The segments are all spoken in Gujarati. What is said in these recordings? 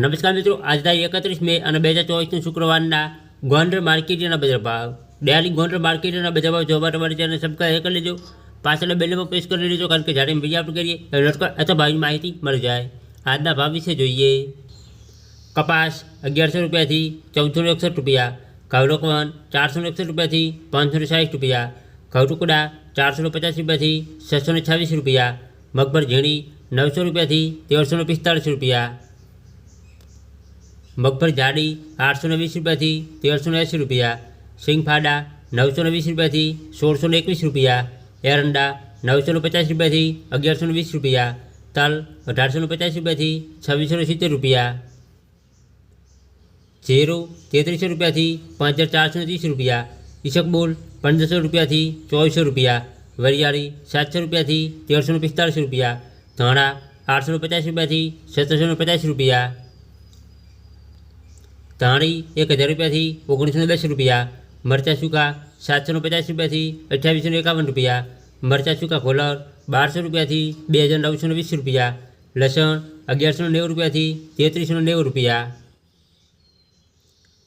નમસ્કાર મિત્રો આજતા 31 મે અને 2024 નું શુક્રવારના ગોંડર માર્કેટના બજાર ભાવ ડેલી ગોંડર માર્કેટના બજાર ભાવ જોવા માટે ચેનલ સબ્સ્ક્રાઇબ કરી લેજો પાછળના બેલ પર પ્રેસ કરી લેજો કારણ કે જાડે મિજ્યા અપડેટ કરીએ તો અચ્છા ભાઈ મરીતી મર જાય આજના ભાવ વિશે જોઈએ કપાસ 1100 રૂપિયા થી 1400 રૂપિયા કાળો કોન 460 રૂપિયા થી 560 રૂપિયા ઘઉરકુડા 450 રૂપિયા થી 626 રૂપિયા મગબર જીણી 900 રૂપિયા થી 1345 રૂપિયા મગફળી જાડી આઠસો ને વીસ રૂપિયાથી તેરસો એંસી રૂપિયા સિંગફાડા નવસો વીસ રૂપિયાથી સોળસો એકવીસ રૂપિયા એરંડા નવસો પચાસ રૂપિયાથી અગિયારસો વીસ રૂપિયા તલ અઢારસો પચાસ રૂપિયાથી છવ્વીસો સિત્તેર રૂપિયા જીરું તેત્રીસો રૂપિયાથી પાંચ હજાર ચારસો ત્રીસ રૂપિયા ઈસકબોલ પંદરસો રૂપિયાથી ચોવીસો રૂપિયા વરિયાળી સાતસો રૂપિયાથી તેરસો પિસ્તાળીસ રૂપિયા ધાણા આઠસો પચાસ રૂપિયાથી સત્તરસો પચાસ રૂપિયા ટાણી 1000 રૂપિયા થી 1910 રૂપિયા મરચા સુકા 785 રૂપિયા થી 2851 રૂપિયા મરચા સુકા ખોલા 1200 રૂપિયા થી 2920 રૂપિયા લસણ 1190 રૂપિયા થી 3390 રૂપિયા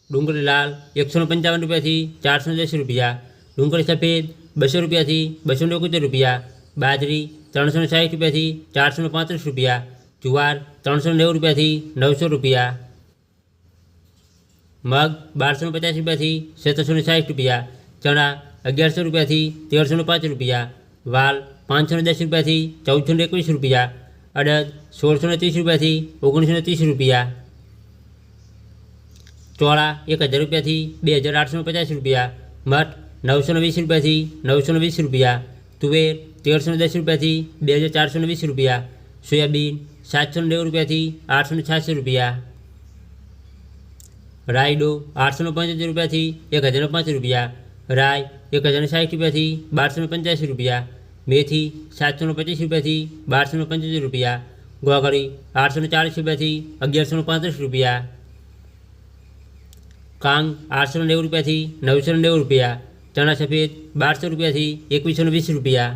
ડુંગળી લાલ 155 રૂપિયા થી 410 રૂપિયા ડુંગળી સફેદ 200 રૂપિયા થી 275 રૂપિયા બાજરી 360 રૂપિયા થી 435 રૂપિયા જુવાર 390 રૂપિયા થી 900 રૂપિયા મગ બારસો પચાસ રૂપિયાથી સત્તરસો સાઠ રૂપિયા ચણા અગિયારસો રૂપિયાથી તેરસો પાંચ રૂપિયા વાલ પાંચસો ને દસ રૂપિયાથી ચૌદસો ને એકવીસ રૂપિયા અડદ સોળસો ત્રીસ રૂપિયાથી ઓગણીસો ત્રીસ રૂપિયા ચોળા એક હજાર રૂપિયાથી બે હજાર આઠસો પચાસ રૂપિયા મઠ નવસો ને વીસ રૂપિયાથી નવસો વીસ રૂપિયા તુવેર તેરસો દસ રૂપિયાથી બે હજાર ચારસો ને વીસ રૂપિયા સોયાબીન સાતસો ને નેવું રૂપિયાથી આઠસો ને છ્યાસી રૂપિયા रायडो आठ सौ पंच रुपया थी एक हज़ार पांच रुपया राय एक हज़ार साठ रुपया थी बारह सौ पंचासी रुपया मेथी सात सौ पचीस रुपया थी बारह सौ पंचासी रुपया गोगड़ी आठ सौ चालीस रुपया थी अगियार सौ पैंतीस रुपया कांग आठ सौ नेव रुपया थी नौ सौ नेव रुपया चना सफेद बार सौ रुपया थी एक सौ बीस रुपया